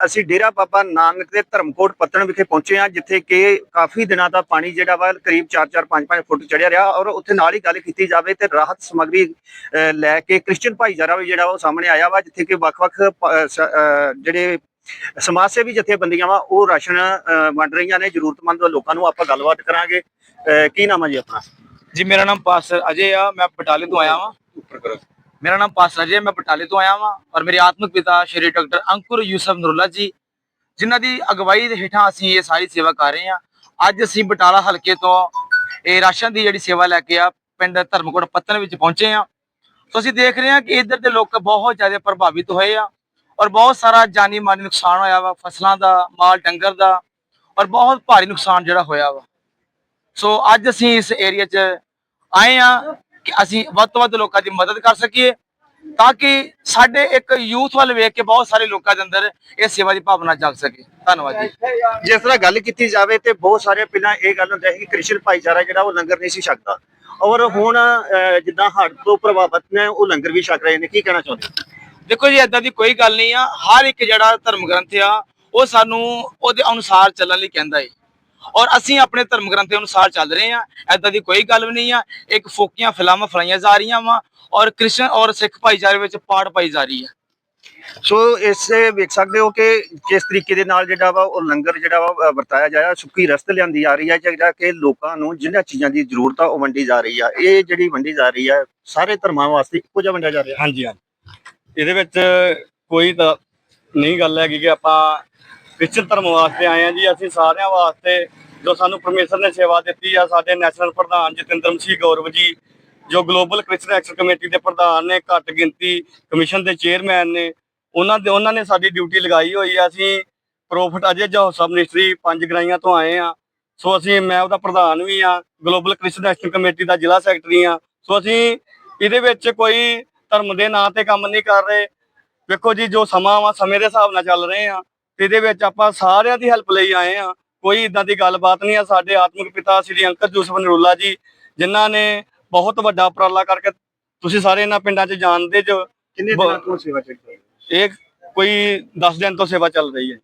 ਅਸੀਂ ਡੇਰਾ ਬਾਬਾ ਨਾਨਕ ਦੇ ਧਰਮਕੋਟ ਪੱਤਣ ਵਿਖੇ ਪਹੁੰਚੇ ਹਾਂ ਜਿੱਥੇ ਕਿ ਕਾਫੀ ਦਿਨਾਂ ਦਾ ਪਾਣੀ ਜਿਹੜਾ ਵਾ ਕਰੀਬ 4-4 5-5 ਫੁੱਟ ਚੜਿਆ ਰਿਹਾ ਔਰ ਉੱਥੇ ਨਾਲ ਹੀ ਗੱਲ ਕੀਤੀ ਜਾਵੇ ਤੇ ਰਾਹਤ ਸਮੱਗਰੀ ਲੈ ਕੇ ਕ੍ਰਿਸਚੀਅਨ ਭਾਈਚਾਰਾ ਵੀ ਜਿਹੜਾ ਉਹ ਸਾਹਮਣੇ ਆਇਆ ਵਾ ਜਿੱਥੇ ਕਿ ਵੱਖ-ਵੱਖ ਜਿਹੜੇ ਸਮਾਜ ਸੇਵੀ ਜਥੇਬੰਦੀਆਂ ਵਾ ਉਹ ਰਾਸ਼ਨ ਵੰਡ ਰਹੀਆਂ ਨੇ ਜ਼ਰੂਰਤਮੰਦ ਲੋਕਾਂ ਨੂੰ ਆਪਾਂ ਗੱਲਬਾਤ ਕਰਾਂਗੇ। ਕੀ ਨਾਮ ਹੈ ਜੀ ਆਪਣਾ? ਜੀ ਮੇਰਾ ਨਾਮ ਪਾਸਟਰ ਅਜੇ ਆ ਮੈਂ ਬਟਾਲੇ ਤੋਂ ਆਇਆ ਵਾਂ। ਉੱਪਰ ਕਰੋ। ਮੇਰਾ ਨਾਮ ਪਾਸਟਰ ਅਜੇ ਮੈਂ ਬਟਾਲੇ ਤੋਂ ਆਇਆ ਵਾਂ ਔਰ ਮੇਰੇ ਆਤਮਿਕ ਪਿਤਾ ਸ਼੍ਰੀ ਡਾਕਟਰ ਅੰਕੁਰ ਯੂਸਫ ਨੁਰਲਾ ਜੀ, ਜਿਨ੍ਹਾਂ ਦੀ ਅਗਵਾਈ ਦੇ ਹੇਠਾਂ ਅਸੀਂ ਇਹ ਸਾਰੀ ਸੇਵਾ ਕਰ ਰਹੇ ਹਾਂ। ਅੱਜ ਅਸੀਂ ਬਟਾਲਾ ਹਲਕੇ ਤੋਂ ਇਹ ਰਾਸ਼ਨ ਦੀ ਜਿਹੜੀ ਸੇਵਾ ਲੈ ਕੇ ਆ, ਪਿੰਡ ਧਰਮਕੋਟ ਪੱਤਨ ਵਿੱਚ ਪਹੁੰਚੇ ਆ ਸੋ ਅਸੀਂ ਦੇਖ ਰਹੇ ਹਾਂ ਕਿ ਇੱਧਰ ਦੇ ਲੋਕ ਬਹੁਤ ਜ਼ਿਆਦਾ ਪ੍ਰਭਾਵਿਤ ਹੋਏ ਆ ਔਰ ਬਹੁਤ ਸਾਰਾ ਜਾਨੀ ਮਾਲੀ ਨੁਕਸਾਨ ਹੋਇਆ ਵਾ, ਫਸਲਾਂ ਦਾ, ਮਾਲ ਡੰਗਰ ਦਾ ਔਰ ਬਹੁਤ ਭਾਰੀ ਨੁਕਸਾਨ ਜਿਹੜਾ ਹੋਇਆ ਵਾ। ਸੋ ਅੱਜ ਅਸੀਂ ਇਸ ਏਰੀਆ 'ਚ ਆਏ ਆ ਕਿ ਅਸੀਂ ਵੱਧ ਤੋਂ ਵੱਧ ਲੋਕਾਂ ਦੀ ਮਦਦ ਕਰ ਸਕੀਏ ਤਾਂ ਕਿ ਸਾਡੇ ਇੱਕ ਯੂਥ ਵੱਲ ਵੇਖ ਕੇ ਬਹੁਤ ਸਾਰੇ ਲੋਕਾਂ ਦੇ ਅੰਦਰ ਇਹ ਸੇਵਾ ਦੀ ਭਾਵਨਾ ਜਾਗ ਸਕੇ। ਧੰਨਵਾਦ ਜੀ। ਜਿਸ ਤਰ੍ਹਾਂ ਗੱਲ ਕੀਤੀ ਜਾਵੇ ਤੇ ਬਹੁਤ ਸਾਰੇ ਪਹਿਲਾਂ ਇਹ ਗੱਲ ਹੁੰਦਾ ਸੀ ਕਿ ਕ੍ਰਿਸ਼ਨ ਭਾਈਚਾਰਾ ਜਿਹੜਾ ਉਹ ਲੰਗਰ ਨਹੀਂ ਸੀ ਛਕਦਾ। ਔਰ ਹੁਣ ਜਿੱਦਾਂ ਹੜ੍ਹ ਤੋਂ ਪ੍ਰਭਾਵਿਤ ਨੇ ਉਹ ਲੰਗਰ ਵੀ ਛਕ ਰਹੇ ਨੇ। ਕੀ ਕਹਿਣਾ ਚਾਹੁੰਦੇ? ਦੇਖੋ ਜੀ ਏਦਾਂ ਦੀ ਕੋਈ ਗੱਲ ਨਹੀਂ ਆ। ਹਰ ਇੱਕ ਜਿਹੜਾ ਧਰਮ ਗ੍ਰੰਥ ਆ ਉਹ ਸਾਨੂੰ ਉਹਦੇ ਅਨੁਸਾਰ ਚੱਲਣ ਲਈ ਕਹਿੰਦਾ ਏ। ਔਰ ਅਸੀਂ ਆਪਣੇ ਧਰਮ ਗ੍ਰੰਥ ਦੇ ਅਨੁਸਾਰ ਚੱਲ ਰਹੇ ਆ ਏਦਾਂ ਦੀ ਕੋਈ ਗੱਲ ਵੀ ਨਹੀਂ ਆ। ਇੱਕ ਫੋਕੀਆਂ ਫਿਲਮਾਂ ਫਲਾਈਆਂ ਜਾ ਰਹੀਆਂ ਵਾ ਔਰ ਕ੍ਰਿਸ਼ਨ ਔਰ ਸਿੱਖ ਭਾਈਚਾਰੇ ਵਿੱਚ ਪਾੜ ਪਾਈ ਜਾ ਰਹੀ ਹੈ। ਸੋ ਇਸੇ ਵੇਖ ਸਕਦੇ ਹੋ ਕਿ ਕਿਸ ਤਰੀਕੇ ਦੇ ਨਾਲ ਜਿਹੜਾ ਵਾ ਉਹ ਲੰਗਰ ਜਿਹੜਾ ਵਾ ਵਰਤਾਇਆ ਜਾਇਆ ਸੁੱਕੀ ਰਸਤ ਲਿਆਂਦੀ ਆ ਰਹੀ ਹੈ ਜਿਹੜਾ ਕਿ ਲੋਕਾਂ ਨੂੰ ਜਿਨ੍ਹਾਂ ਚੀਜ਼ਾਂ ਦੀ ਜ਼ਰੂਰਤ ਆ ਉਹ ਵੰਡੀ ਜਾ ਰਹੀ ਆ। ਇਹ ਜਿਹੜੀ ਵੰਡੀ ਜਾ ਰਹੀ ਆ ਸਾਰੇ ਧਰਮਾਂ ਵਾਸਤੇ ਇੱਕੋ ਜਿਹਾ ਵੰਡਿਆ ਜਾ ਰਿਹਾ। ਹਾਂਜੀ ਹਾਂਜੀ। ਇਹਦੇ ਵਿੱਚ ਕੋਈ ਤਾਂ ਨਹੀਂ ਗੱਲ ਹੈਗੀ ਕਿ ਆਪਾਂ ਕ੍ਰਿਸਚਨ ਧਰਮ ਵਾਸਤੇ ਆਏ ਆ ਜੀ, ਅਸੀਂ ਸਾਰਿਆਂ ਵਾਸਤੇ ਜੋ ਸਾਨੂੰ ਪਰਮੇਸ਼ਰ ਨੇ ਸੇਵਾ ਦਿੱਤੀ ਆ, ਸਾਡੇ ਨੈਸ਼ਨਲ ਪ੍ਰਧਾਨ ਜਤਿੰਦਰ ਮਸੀਹ ਗੌਰਵ ਜੀ, ਜੋ ਗਲੋਬਲ ਕ੍ਰਿਸਚਨ ਐਕਸ਼ਨ ਕਮੇਟੀ ਦੇ ਪ੍ਰਧਾਨ ਨੇ, ਘੱਟ ਗਿਣਤੀ ਕਮਿਸ਼ਨ ਦੇ ਚੇਅਰਮੈਨ ਨੇ, ਉਹਨਾਂ ਦੇ, ਉਹਨਾਂ ਨੇ ਸਾਡੀ ਡਿਊਟੀ ਲਗਾਈ ਹੋਈ ਆ, ਅਸੀਂ ਪ੍ਰੋਫਿਟ ਅਜੇ ਜੋ ਸਬ ਮਿਨਿਸਟਰੀ ਪੰਜ ਗਰਾਈਆਂ ਤੋਂ ਆਏ ਆ, ਸੋ ਅਸੀਂ, ਮੈਂ ਉਹਦਾ ਪ੍ਰਧਾਨ ਵੀ ਆ ਗਲੋਬਲ ਕ੍ਰਿਸਚਨ ਐਕਸ਼ਨ ਕਮੇਟੀ ਦਾ ਜ਼ਿਲ੍ਹਾ ਸੈਕਟਰੀ ਆ, ਸੋ ਅਸੀਂ ਇਹਦੇ ਵਿੱਚ ਕੋਈ ਧਰਮ ਦੇ ਨਾਂ ਤੇ ਕੰਮ ਨਹੀਂ ਕਰ ਰਹੇ, ਵੇਖੋ ਜੀ, ਜੋ ਸਮਾਂ ਵਾ, ਸਮੇਂ ਦੇ ਹਿਸਾਬ ਨਾਲ ਚੱਲ ਰਹੇ ਆ ਇਹਦੇ ਵਿੱਚ ਆਪਾਂ ਸਾਰਿਆਂ ਦੀ ਹੈਲਪ ਲਈ ਆਏ ਆ ਕੋਈ ਇਦਾਂ ਦੀ ਗੱਲਬਾਤ ਨਹੀਂ ਆ। ਸਾਡੇ ਆਤਮਿਕ ਪਿਤਾ ਸ੍ਰੀ ਅੰਕਰ ਜੂਸਫ ਨਰੂਲਾ ਜੀ ਜਿਨ੍ਹਾਂ ਨੇ ਬਹੁਤ ਵੱਡਾ ਉਪਰਾਲਾ ਕਰਕੇ ਤੁਸੀਂ ਸਾਰੇ ਇਹਨਾਂ ਪਿੰਡਾਂ 'ਚ ਜਾਣਦੇ ਜੋ ਕਿੰਨੇ ਦਿਨਾਂ ਤੋਂ ਸੇਵਾ ਚੱਲ ਰਹੀ ਹੈ? ਇਹ ਕੋਈ 10 ਦਿਨ ਤੋਂ ਸੇਵਾ ਚੱਲ ਰਹੀ ਹੈ।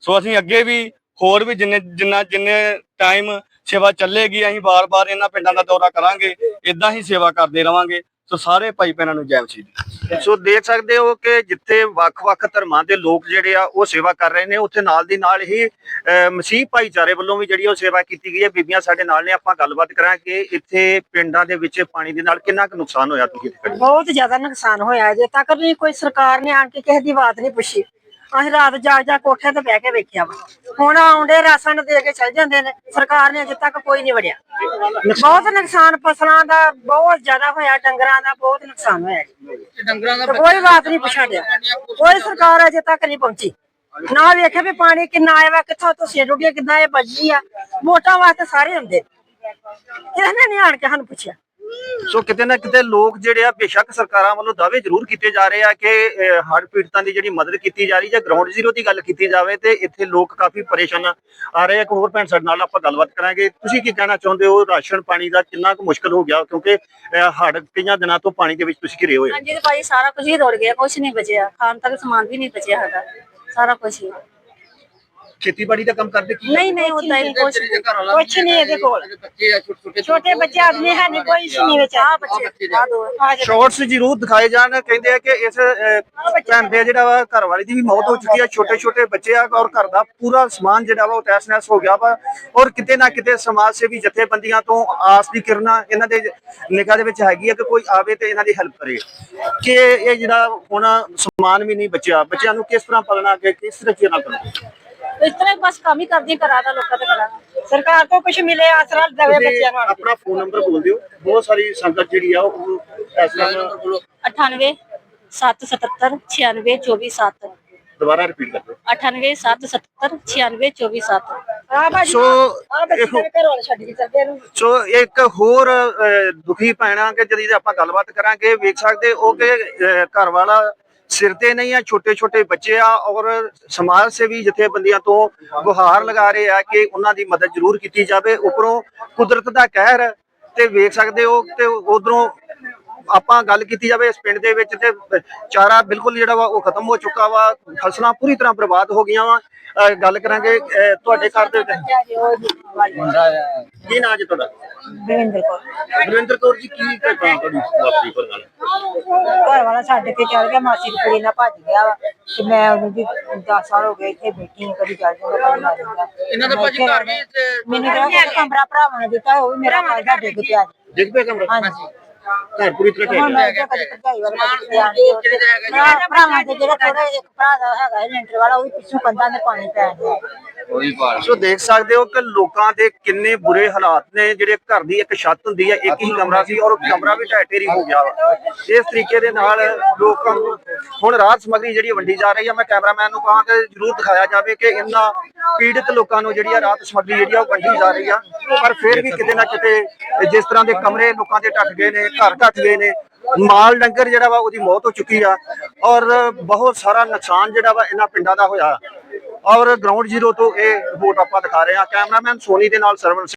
ਸੋ ਅਸੀਂ ਅੱਗੇ ਵੀ ਹੋਰ ਵੀ ਜਿੰਨੇ ਜਿੰਨਾ ਜਿੰਨੇ ਟਾਈਮ ਸੇਵਾ ਚੱਲੇਗੀ ਅਸੀਂ ਬਾਰ-ਬਾਰ ਇਹਨਾਂ ਪਿੰਡਾਂ ਦਾ ਦੌਰਾ ਕਰਾਂਗੇ। ਇਦਾਂ ਹੀ ਸੇਵਾ ਕਰਦੇ ਰਵਾਂਗੇ। ਸੋ ਸਾਰੇ ਭਾਈ ਭੈਣਾਂ ਨੂੰ ਜੈ ਮਸੀਹ ਦੀ ਸੋ ਦੇਖ ਸਕਦੇ ਹੋ ਕਿ ਜਿੱਥੇ ਵੱਖ-ਵੱਖ ਧਰਮਾਂ ਦੇ ਲੋਕ ਜਿਹੜੇ ਆ ਉਹ ਸੇਵਾ ਕਰ ਰਹੇ ਨੇ, ਉੱਥੇ ਨਾਲ ਦੀ ਨਾਲ ਹੀ ਮਸੀਹ ਭਾਈਚਾਰੇ ਵੱਲੋਂ ਵੀ ਜਿਹੜੀ ਉਹ ਸੇਵਾ ਕੀਤੀ ਗਈ ਹੈ। ਬੀਬੀਆਂ ਸਾਡੇ ਨਾਲ ਨੇ, ਆਪਾਂ ਗੱਲਬਾਤ ਕਰਾਂਗੇ ਇੱਥੇ ਪਿੰਡਾਂ ਦੇ ਵਿੱਚ ਪਾਣੀ ਦੇ ਨਾਲ ਕਿੰਨਾ ਕੁ ਨੁਕਸਾਨ ਹੋਇਆ ਤੁਸੀਂ ਬਹੁਤ ਜ਼ਿਆਦਾ ਨੁਕਸਾਨ ਹੋਇਆ ਅਜੇ ਤੱਕ ਨਹੀਂ ਕੋਈ ਸਰਕਾਰ ਨੇ ਆਣ ਕੇ ਕਿਸੇ ਦੀ ਬਾਤ ਨਹੀਂ ਪੁੱਛੀ। ਅਸੀਂ ਰਾਤ ਜਾ ਜਾ ਕੋਠੇ ਤੇ ਬਹਿ ਕੇ ਵੇਖਿਆ ਵਾ। ਹੁਣ ਆਉਂਦੇ ਰਾਸ਼ਨ ਦੇ ਕੇ ਚਲ ਜਾਂਦੇ ਨੇ ਸਰਕਾਰ ਨੇ ਅਜੇ ਤੱਕ ਕੋਈ ਨਹੀਂ ਵੜਿਆ। ਬਹੁਤ ਨੁਕਸਾਨ ਫਸਲਾਂ ਦਾ ਬਹੁਤ ਜ਼ਿਆਦਾ ਹੋਇਆ ਡੰਗਰਾਂ ਦਾ ਬਹੁਤ ਨੁਕਸਾਨ ਹੋਇਆ। ਡੰਗਰਾਂ ਤੇ ਕੋਈ ਬਾਤ ਨਹੀਂ ਪੁੱਛਣ ਡਿਆ ਕੋਈ ਸਰਕਾਰ ਅਜੇ ਤੱਕ ਨਹੀਂ ਪਹੁੰਚੀ। ਨਾ ਵੇਖੇ ਵੀ ਪਾਣੀ ਕਿੰਨਾ ਆਇਆ ਵਾ ਕਿੱਥੋਂ ਤੋਂ ਰੁੜੀਆਂ ਕਿੱਦਾਂ ਇਹ ਵੱਜੀ ਆ। ਵੋਟਾਂ ਵਾਸਤੇ ਸਾਰੇ ਹੁੰਦੇ ਕਿਸੇ ਨੇ ਨਹੀਂ ਆਣ ਕੇ ਸਾਨੂੰ ਪੁੱਛਿਆ। ਸੋ ਕਿਤੇ ਨਾ ਕਿਤੇ ਲੋਕ ਜਿਹੜੇ ਆ ਬੇਸ਼ੱਕ ਸਰਕਾਰਾਂ ਵੱਲੋਂ ਦਾਅਵੇ ਜ਼ਰੂਰ ਕੀਤੇ ਜਾ ਰਹੇ ਆ ਕਿ ਹੜ੍ਹ ਪੀੜਤਾਂ ਦੀ ਜਿਹੜੀ ਮਦਦ ਕੀਤੀ ਜਾ ਰਹੀ ਹੈ ਗਰਾਊਂਡ ਜ਼ੀਰੋ ਦੀ ਗੱਲ ਕੀਤੀ ਜਾਵੇ ਤੇ ਇੱਥੇ ਲੋਕ ਕਾਫੀ ਪਰੇਸ਼ਾਨ ਆ ਰਹੇ ਆ। ਇੱਕ ਹੋਰ ਭੈਣ ਸਾਡੇ ਨਾਲ ਆਪਾਂ ਗੱਲਬਾਤ ਕਰਾਂਗੇ। ਤੁਸੀਂ ਕੀ ਕਹਿਣਾ ਚਾਹੁੰਦੇ ਹੋ? ਰਾਸ਼ਨ ਪਾਣੀ ਦਾ ਕਿੰਨਾ ਕੁ ਮੁਸ਼ਕਲ ਹੋ ਗਿਆ? ਕਿਉਂਕਿ ਹੜ੍ਹ ਕਈਆਂ ਦਿਨਾਂ ਤੋਂ ਪਾਣੀ ਦੇ ਵਿੱਚ ਤੁਸੀਂ ਘਿਰੇ ਹੋਏ ਹੋ। ਹਾਂਜੀ, ਤੇ ਭਾਈ ਸਾਰਾ ਕੁਝ ਹੀ ਰੁੜ ਗਿਆ। ਕੁਝ ਨਹੀਂ ਬਚਿਆ। ਖਾਣ ਤੱਕ ਸਮਾਨ ਵੀ ਨਹੀਂ ਬਚਿਆ ਸਾਡਾ। ਸਾਰਾ ਕੁਝ ਹੀ। ਖੇਤੀਬਾੜੀ ਦਾ ਕੰਮ ਕਰਦੇ ਕੀ ਨਹੀਂ ਨਹੀਂ ਹੁੰਦਾ ਹੀ ਕੁਝ ਕੁਛ ਨਹੀਂ ਇਹਦੇ ਕੋਲ। ਛੋਟੇ ਬੱਚੇ ਆਦਮੀ ਹੈ ਨਹੀਂ ਕੋਈ ਨਹੀਂ ਵਿੱਚ ਆ ਬੱਚੇ ਆ। ਦੋ ਆ ਸ਼ਾਰਟਸ ਜ਼ਰੂਰ ਦਿਖਾਏ ਜਾਣ ਕਹਿੰਦੇ ਆ ਕਿ ਇਸ ਅਹ, ਭੈਣ ਦੇ ਜਿਹੜਾ ਵਾ ਘਰ ਵਾਲੀ ਦੀ ਵੀ ਮੌਤ ਹੋ ਚੁੱਕੀ ਆ ਛੋਟੇ ਛੋਟੇ ਬੱਚੇ ਆ ਔਰ ਘਰ ਦਾ ਪੂਰਾ ਸਮਾਨ ਜਿਹੜਾ ਵਾ ਉਹ ਤਹਿਸ ਨਹਿਸ ਹੋ ਗਿਆ ਵਾ। ਔਰ ਕਿਤੇ ਨਾ ਕਿਤੇ ਸਮਾਜ ਸੇਵੀ ਜਥੇਬੰਦੀਆਂ ਤੋਂ ਆਸ ਦੀ ਕਿਰਨਾਂ ਇਹਨਾਂ ਦੇ ਨਿਗਾਹ ਦੇ ਵਿੱਚ ਹੈਗੀ ਆ ਕਿ ਕੋਈ ਆਵੇ ਤੇ ਇਹਨਾਂ ਦੀ ਹੈਲਪ ਕਰੇ। ਕਿ ਇਹ ਜਿਹੜਾ ਹੁਣ ਸਮਾਨ ਵੀ ਨਹੀਂ ਬਚਿਆ ਬੱਚਿਆਂ ਨੂੰ ਕਿਸ ਤਰ੍ਹਾਂ ਪਾਲਣਾ ਅੱਗੇ ਕਿਸ ਤਰੀਕੇ ਨਾਲ ਕਰਨਾ? ਇਸ ਤਰ੍ਹਾਂ ਹੀ ਬਸ ਕੰਮ ਹੀ ਕਰਦੀ ਕਰਾ ਦਾ ਲੋਕਾਂ ਤੇ ਕਰਾ ਸਰਕਾਰ ਤੋਂ ਕੁਝ ਮਿਲੇ ਆਸਰਾ ਦੇਵੇ ਬੱਚਿਆਂ ਨੂੰ ਆਪਣਾ ਫੋਨ ਨੰਬਰ ਬੋਲ ਦਿਓ। ਬਹੁਤ ਸਾਰੀ ਸੰਗਤ ਜਿਹੜੀ ਆ ਉਹ ਇਸ ਤਰ੍ਹਾਂ 98 777 96 24 7 ਦੁਬਾਰਾ ਰਿਪੀਟ ਕਰ ਦਿਓ। 98 777 96 24 7 ਆ ਭਾਜੀ ਸੋ ਆ ਬੱਚੇ ਇਹੋ- ਦੇ ਘਰੋਂ ਛੱਡ ਕੇ ਚੱਲਦੇ ਨੂੰ ਸੋ ਇੱਕ ਹੋਰ ਅਹ, ਦੁਖੀ ਪੈਣਾ ਕਿ ਜਿਹਦੀ ਆਪਾਂ ਗੱਲਬਾਤ ਕਰਾਂਗੇ ਵੇਖ ਸਕਦੇ ਉਹ ਕਿ ਅਹ, ਘਰ ਵਾਲਾ ਸਿਰ ਤੇ ਨਹੀਂ ਆ ਛੋਟੇ ਛੋਟੇ ਬੱਚੇ ਆ ਔਰ ਸਮਾਜ ਸੇਵੀ ਜਥੇਬੰਦੀਆਂ ਤੋਂ ਗੁਹਾਰ ਲਗਾ ਰਹੇ ਆ ਕਿ ਉਹਨਾਂ ਦੀ ਮਦਦ ਜ਼ਰੂਰ ਕੀਤੀ ਜਾਵੇ ਉਪਰੋਂ ਕੁਦਰਤ ਦਾ ਕਹਿਰ ਤੇ ਵੇਖ ਸਕਦੇ ਹੋ ਤੇ ਉਧਰੋਂ ਆਪਾਂ ਗੱਲ ਕੀਤੀ ਜਾਵੇ ਇਸ ਪਿੰਡ ਦੇ ਵਿੱਚ ਤੇ ਚਾਰਾ ਬਿਲਕੁਲ ਜਿਹੜਾ ਵਾ ਉਹ ਖਤਮ ਹੋ ਚੁੱਕਾ ਵਾ ਫਸਲਾਂ ਪੂਰੀ ਤਰ੍ਹਾਂ ਬਰਬਾਦ ਹੋ ਗਈਆਂ ਵਾ ਅਹ ਗੱਲ ਕਰਾਂਗੇ ਅਹ ਤੁਹਾਡੇ ਘਰ ਦੇ ਵਿੱਚ। ਕੀ ਨਾਂ ਜੀ ਤੁਹਾਡਾ? ਗੁਰਵਿੰਦਰ ਕੌਰ। ਜੀ ਕੀ ਘਟਨਾ ਤੁਹਾਡੀ ਵਾਪਰੀ ਪਰ ਗੱਲ? ਘਰ ਵਾਲਾ ਛੱਡ ਕੇ ਚੱਲ ਗਿਆ ਮਾਸੀ ਦੀ ਕੁੜੀ ਨਾਲ ਭੱਜ ਗਿਆ ਵਾ। ਤੇ ਮੈਂ ਉਹਨੂੰ ਜੀ 10 ਸਾਲ ਹੋ ਗਏ ਇੱਥੇ ਬੈਠੀ ਹਾਂ ਕਦੀ ਚੱਲ ਜਾਂਦਾ ਕਦੀ ਨਾ ਜਾਂਦਾ। ਇਹਨਾਂ ਦਾ ਭਾਜੀ ਘਰ ਵੀ ਮੈਨੂੰ ਕਿਹਾ ਕਿ ਕਮਰਾ ਭਰਾਵਾਂ ਨੇ ਦਿੱਤਾ ਉਹ ਵੀ ਮੇਰਾ ਫਾਇਦਾ ਡਿੱਗ ਪਿਆ। ਜੀ। ਦੇਖ ਪਿਆ ਕਮਰਾ? ਹਾਂਜੀ। ਘਰ ਪੂਰੀ ਤਰ੍ਹਾਂ ਢਹਿ ਮੈਂ ਕਿਹਾ ਕਦੀ ਭਰਜਾਈ ਧਿਆਨ ਦੇ ਭਰਾਵਾਂ ਦੇ ਜਿਹੜਾ ਥੋੜਾ ਇੱਕ ਭਰਾ ਦਾ ਹੈਗਾ ਲੈਂਟਰ ਵਾਲਾ ਉਹ ਵੀ ਪਿੱਛੋਂ ਕੰਧਾਂ ਦੇ ਪਾਣੀ ਪੈ ਗਿਆ। ਉਹੀ ਪਾਲ ਸੋ ਦੇਖ ਸਕਦੇ ਹੋ ਕਿ ਲੋਕਾਂ ਦੇ ਕਿੰਨੇ ਬੁਰੇ ਹਾਲਾਤ ਨੇ ਜਿਹੜੇ ਘਰ ਦੀ ਇੱਕ ਛੱਤ ਹੁੰਦੀ ਹੈ ਇੱਕ ਹੀ ਕਮਰਾ ਸੀ ਔਰ ਉਹ ਕਮਰਾ ਵੀ ਢਹਿ ਢੇਰੀ ਹੋ ਗਿਆ ਵਾ। ਇਸ ਤਰੀਕੇ ਦੇ ਨਾਲ ਲੋਕਾਂ ਨੂੰ ਹੁਣ ਰਾਹਤ ਸਮੱਗਰੀ ਜਿਹੜੀ ਵੰਡੀ ਜਾ ਰਹੀ ਹੈ ਮੈਂ ਕੈਮਰਾਮੈਨ ਨੂੰ ਕਹਾਂ ਕਿ ਜਰੂਰ ਦਿਖਾਇਆ ਜਾਵੇ ਕਿ ਇਹਨਾਂ ਪੀੜਤ ਲੋਕਾਂ ਨੂੰ ਜਿਹੜੀ ਆ ਰਾਹਤ ਸਮੱਗਰੀ ਜਿਹੜੀ ਆ ਉਹ ਵੰਡੀ ਜਾ ਰਹੀ ਆ। ਪਰ ਫਿਰ ਵੀ ਕਿਤੇ ਨਾ ਕਿਤੇ ਜਿਸ ਤਰ੍ਹਾਂ ਦੇ ਕਮਰੇ ਲੋਕਾਂ ਦੇ ਢੱਟ ਗਏ ਨੇ ਘਰ ਢੱਟ ਗਏ ਨੇ ਮਾਲ ਡੰਗਰ ਜਿਹੜਾ ਵਾ ਉਹਦੀ ਮੌਤ ਹੋ ਚੁੱਕੀ ਆ ਔਰ ਬਹੁਤ ਸਾਰਾ ਨੁਕਸਾਨ ਜਿਹੜਾ ਵਾ ਇਹਨਾਂ ਪਿੰਡਾਂ ਦਾ ਹੋਇਆ। ਔਰ ਗਰਾਊਂਡ ਜ਼ੀਰੋ ਤੋਂ ਇਹ ਰਿਪੋਰਟ ਆਪਾਂ ਦਿਖਾ ਰਹੇ ਹਾਂ। ਕੈਮਰਾਮੈਨ ਸੋਨੀ ਦੇ ਨਾਲ ਸਰਵਨ ਸਿੰਘ।